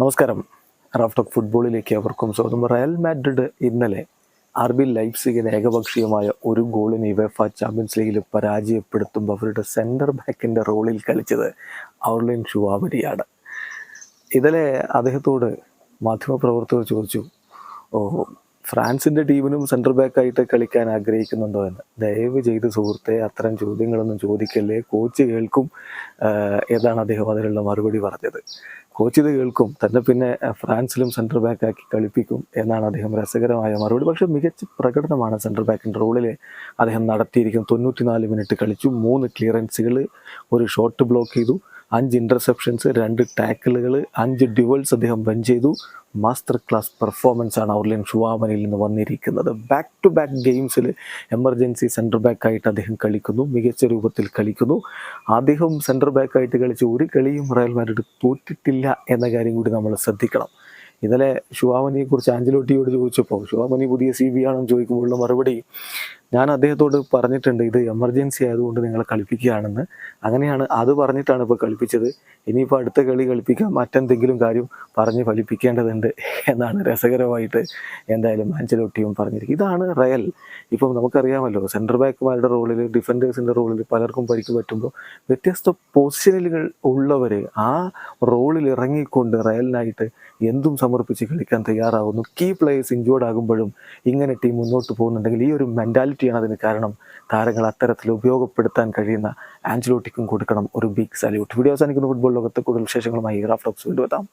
നമസ്കാരം. റാഫ്റ്റോക്ക് ഫുട്ബോളിലേക്ക് അവർക്കും സ്വാഗതം. റയൽ മാഡ്രിഡ് ഇന്നലെ ആർ ബി ലൈപ്സിഗിന് ഏകപക്ഷീയമായ ഒരു ഗോളിന് ഇവഫ ചാമ്പ്യൻസ് ലീഗിൽ പരാജയപ്പെടുത്തുമ്പോൾ അവരുടെ സെന്റർ ബാക്കിന്റെ റോളിൽ കളിച്ചത് ഔർലിൻ ഷുവാബരിയാണ്. ഇതിലെ അദ്ദേഹത്തോട് മാധ്യമപ്രവർത്തകർ ചോദിച്ചു ഓ ടീമിനും സെന്റർ ബാക്കായിട്ട് കളിക്കാൻ ആഗ്രഹിക്കുന്നുണ്ടോ എന്ന്? ദയവ് ചെയ്ത് സുഹൃത്തെ അത്തരം ചോദ്യങ്ങളൊന്നും ചോദിക്കല്ലേ? കോച്ച് കേൾക്കും ഏതാണ് അദ്ദേഹം അതിനുള്ള മറുപടി പറഞ്ഞത്. കോച്ച് ഇത് കേൾക്കും തന്നെ പിന്നെ ഫ്രാൻസിലും ഫ്രാൻസിലും സെന്റർ ബാക്കാക്കി കളിപ്പിക്കും എന്നാണ് അദ്ദേഹം രസകരമായ മറുപടി. പക്ഷേ മികച്ച പ്രകടനമാണ് സെന്റർ ബാക്കിന്റെ റോളിൽ അദ്ദേഹം നടത്തിയിരിക്കുന്നത്. തൊണ്ണൂറ്റിനാല് മിനിറ്റ് കളിച്ചു മൂന്ന് ക്ലിയറൻസുകൾ ഒരു ഷോട്ട് ബ്ലോക്ക് ചെയ്തു. അഞ്ച് ഇന്റർസെപ്ഷൻസ് രണ്ട് ടാക്കിളുകൾ അഞ്ച് ഡ്യുവൽസ് അദ്ദേഹം വൻ ചെയ്തു. മാസ്റ്റർ ക്ലാസ് പെർഫോമൻസ് ആണ് ഔർലിൻ ഷുവാമനിൽ നിന്ന് വന്നിരിക്കുന്നത്. ബാക്ക് ടു ബാക്ക് ഗെയിംസിൽ എമർജൻസി സെന്റർ ബാക്കായിട്ട് അദ്ദേഹം കളിക്കുന്നു. മികച്ച രൂപത്തിൽ കളിക്കുന്നു. അദ്ദേഹം സെന്റർ ബാക്കായിട്ട് കളിച്ച് ഒരു കളിയും റയൽ മാഡ്രിഡ് തോറ്റിട്ടില്ല എന്ന കാര്യം കൂടി നമ്മൾ ശ്രദ്ധിക്കണം. ഇന്നലെ ഷുവാമനിയെക്കുറിച്ച് ആഞ്ചലോട്ടിയോട് ചോദിച്ചപ്പോൾ ഷുവാമനി പുതിയ സി ബി ആണെന്ന് ചോദിക്കുമ്പോഴുള്ള മറുപടി ഞാൻ അദ്ദേഹത്തോട് പറഞ്ഞിട്ടുണ്ട് ഇത് എമർജൻസി ആയതുകൊണ്ട് നിങ്ങളെ കളിപ്പിക്കുകയാണെന്ന്. അങ്ങനെയാണ് അത് പറഞ്ഞിട്ടാണ് ഇപ്പോൾ കളിപ്പിച്ചത്. ഇനിയിപ്പോൾ അടുത്ത കളി കളിപ്പിക്കാൻ മറ്റെന്തെങ്കിലും കാര്യം പറഞ്ഞ് ഫലിപ്പിക്കേണ്ടതുണ്ട് എന്നാണ് രസകരമായിട്ട് എന്തായാലും ആഞ്ചലോട്ടിയും പറഞ്ഞിരിക്കുന്നത്. ഇതാണ് റയൽ. ഇപ്പം നമുക്കറിയാമല്ലോ സെന്റർ ബാക്കുമാരുടെ റോളിൽ ഡിഫൻഡേഴ്സിന്റെ റോളിൽ പലർക്കും പരിക്ക് പറ്റുമ്പോൾ വ്യത്യസ്ത പൊസിഷനുകൾ ഉള്ളവർ ആ റോളിൽ ഇറങ്ങിക്കൊണ്ട് റയലിനായിട്ട് എന്തും സമർപ്പിച്ച് കളിക്കാൻ തയ്യാറാവുന്നു. കീ പ്ലേയേഴ്സ് ഇഞ്ചോർഡ് ആകുമ്പോഴും ഇങ്ങനെ ടീം മുന്നോട്ട് പോകുന്നുണ്ടെങ്കിൽ ഈ ഒരു മെന്റാലിറ്റിയാണ് അതിന് കാരണം താരങ്ങൾ അത്തരത്തിൽ ഉപയോഗപ്പെടുത്താൻ കഴിയുന്ന ആഞ്ചലോട്ടിക്കും കൊടുക്കണം. ഒരു ബിഗ് സല്യൂട്ട് വീഡിയോ അവസാനിക്കുന്ന. ഫുട്ബോൾ ലോകത്തെ കൂടുതൽ വിശേഷങ്ങളുമായി റാഫ്റ്റോക്സ് വീണ്ടും എത്താം.